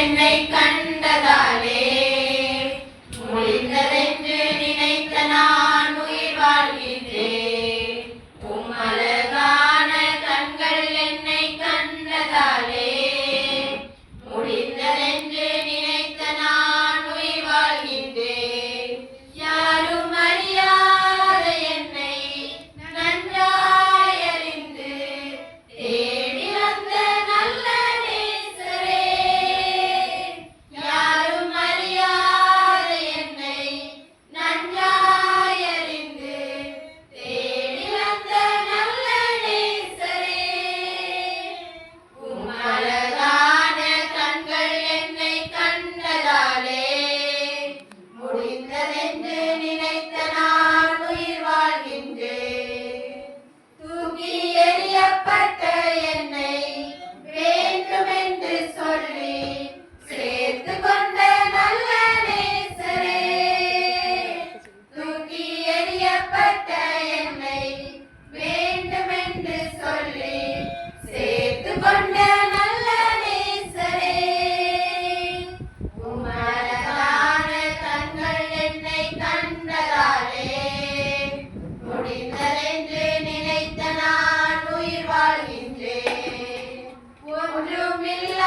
என்னை கண்டதாலே. familia.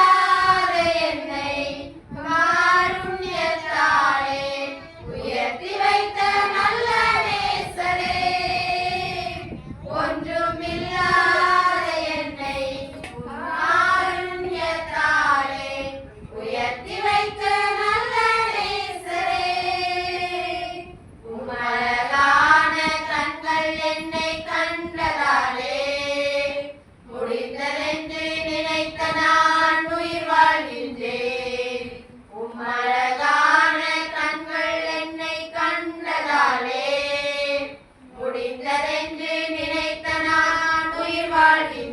கண்டதாலே